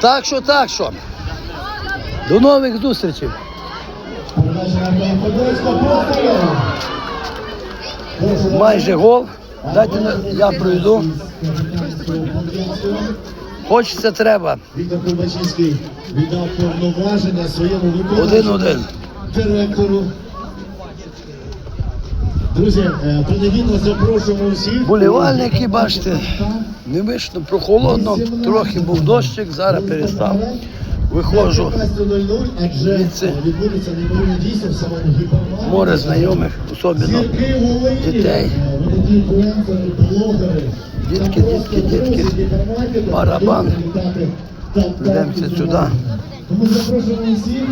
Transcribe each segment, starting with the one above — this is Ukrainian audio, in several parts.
Так що, так що. До нових зустрічей. Майже гол. Дайте я пройду. Хочеться треба. Віктор Кульбачинський віддав повноваження своєму виконавчому Один-один. директору. Друзі, е, принагідно запрошуємо усіх. Болівальники, бачите, не вийшло прохолодно, трохи був дощик, зараз перестав. Виходжу, Звідси. море знайомих, особливо дітей. е. Дітки, дітки, дітки. Барабан. Йдемося сюди. Тому запрошуємо всіх.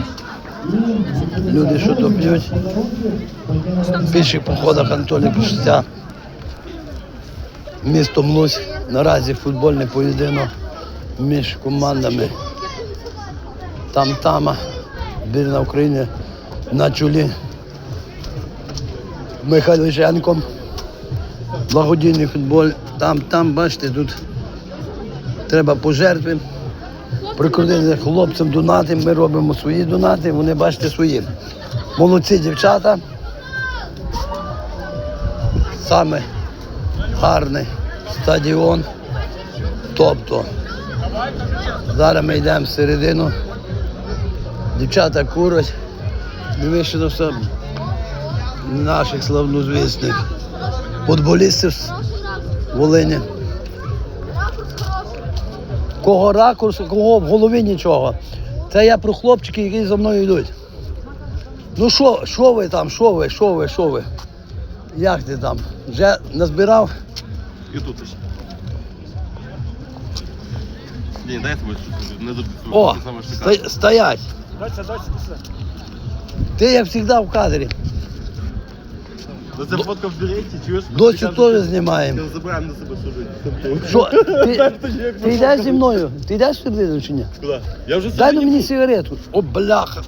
Люди, що то п'ють. В піших походах Анатолій Пушця. Місто Млусь. Наразі футбольний поєдинок між командами Там-Тама, збірна України на чолі Михайличенком. Благодійний футболь. Там, там, бачите, тут треба пожертви. Прикордонним хлопцям донати, ми робимо свої донати, вони бачите свої. Молодці дівчата. Саме гарний стадіон. Тобто зараз ми йдемо всередину. Дівчата курять. Дивіться на все наших славнозвісних футболістів Волині. Кого ракурсу, кого в голові нічого. Це я про хлопчиків, які за мною йдуть. Ну що, що ви там, що ви, що ви, що ви? Як ти там? Вже назбирав? І тут ще. Ні, дай я не. О, саме шикарне. сто- стоять. Ти як завжди в кадрі. Ну це фотка в директі, чуєш? Дочу теж знімаємо. Забираємо на себе служити. Що? Ти, ти йдеш зі мною? Ти йдеш сюди, чи ні? Куди? Я вже Дай ну сьогодні мені сигарету. О, бляха.